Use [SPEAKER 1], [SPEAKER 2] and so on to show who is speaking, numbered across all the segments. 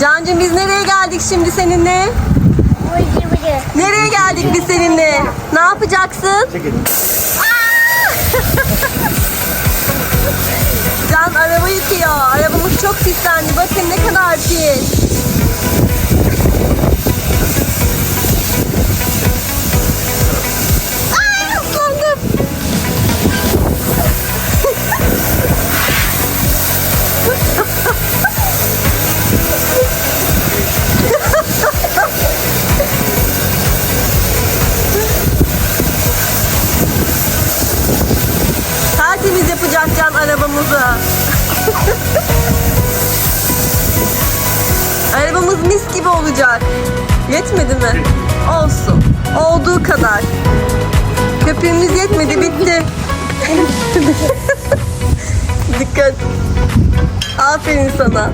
[SPEAKER 1] Cancım biz nereye geldik şimdi seninle?
[SPEAKER 2] Bıcı bıcı.
[SPEAKER 1] Nereye geldik biz seninle? Ne yapacaksın? Can araba yıkıyor. Arabamız çok pislendi. Bakın ne kadar pis. Arabamız mis gibi olacak. Yetmedi mi? Olsun. Olduğu kadar. Köpüğümüz yetmedi bitti. Dikkat. Aferin sana.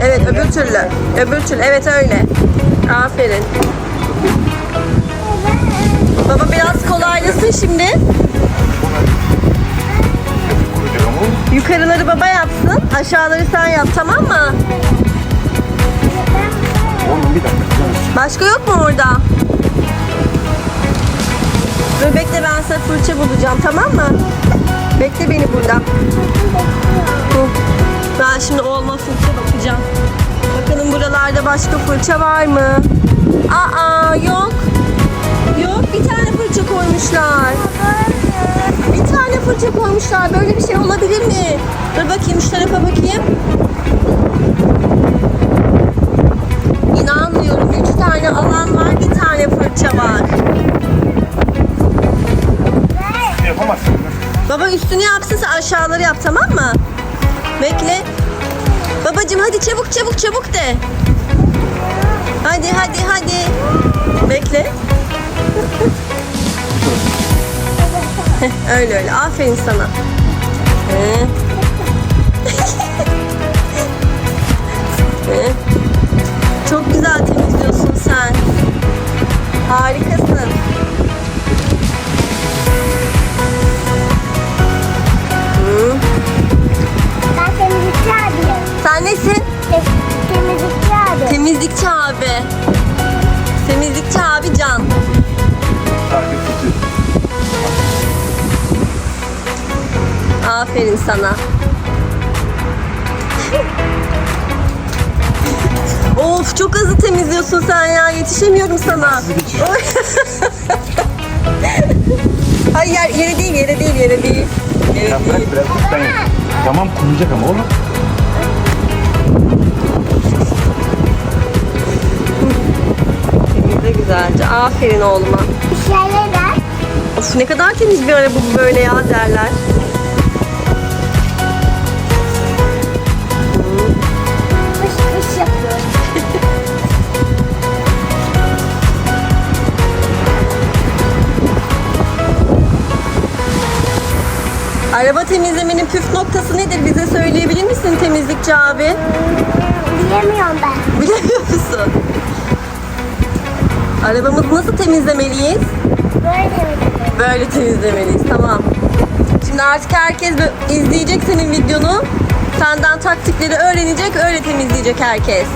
[SPEAKER 1] Evet öbür türlü. Öbür türlü. Evet öyle. Aferin. Baba biraz kolaylasın şimdi. Aşağıları sen yap tamam mı?
[SPEAKER 3] Oğlum bir dakika.
[SPEAKER 1] Başka yok mu orada? Dur bekle ben sana fırça bulacağım tamam mı? Bekle beni burada. Ben şimdi olma fırça bakacağım. Bakalım buralarda başka fırça var mı? Aa yok. Yok bir tane fırça koymuşlar. Fırça koymuşlar. Böyle bir şey olabilir mi? Dur bakayım şu tarafa bakayım. İnanmıyorum. Üç tane alan var. Bir tane fırça var.
[SPEAKER 3] Yapamazsın.
[SPEAKER 1] Baba üstünü yapsın sen aşağıları yap tamam mı? Bekle. Babacım hadi çabuk çabuk çabuk de. Hadi hadi hadi. Bekle. Öyle öyle. Aferin sana. Çok güzel temizliyorsun sen. Harikasın. Aferin sana. of çok hızlı temizliyorsun sen ya. Yetişemiyorum sana. Hayır yer, yere değil yere değil yere değil. Yere
[SPEAKER 3] Ya bırak biraz ben yapayım. Tamam kuruyacak ama oğlum.
[SPEAKER 1] Temizle güzelce. Aferin oğluma.
[SPEAKER 2] Bir şeyler.
[SPEAKER 1] Of ne kadar temiz bir araba bu böyle ya derler. Araba temizlemenin püf noktası nedir? Bize söyleyebilir misin temizlikçi abi?
[SPEAKER 2] Bilemiyorum ben.
[SPEAKER 1] Bilemiyor musun? Arabamızı nasıl temizlemeliyiz?
[SPEAKER 2] Böyle temizliyorum.
[SPEAKER 1] Böyle temizlemeliyiz. Tamam. Şimdi artık herkes izleyecek senin videonu. Senden taktikleri öğrenecek, öyle temizleyecek herkes.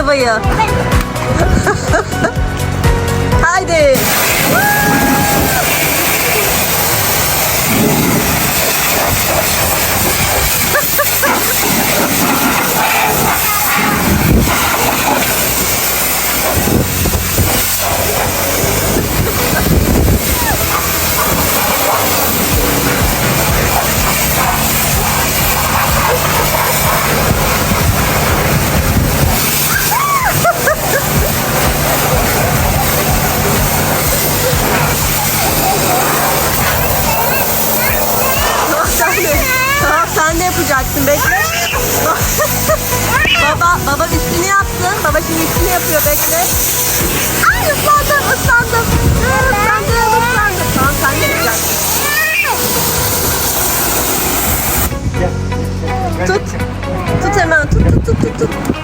[SPEAKER 1] Arabayı. Haydi. Baba baba üstünü yapsın. Baba şimdi üstünü yapıyor bekle. Ay ıslandım ıslandım. Islandım ıslandım. Tamam sen de.
[SPEAKER 3] Gel.
[SPEAKER 1] Tut. Tut hemen tut tut tut tut. tut.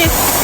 [SPEAKER 1] Hayır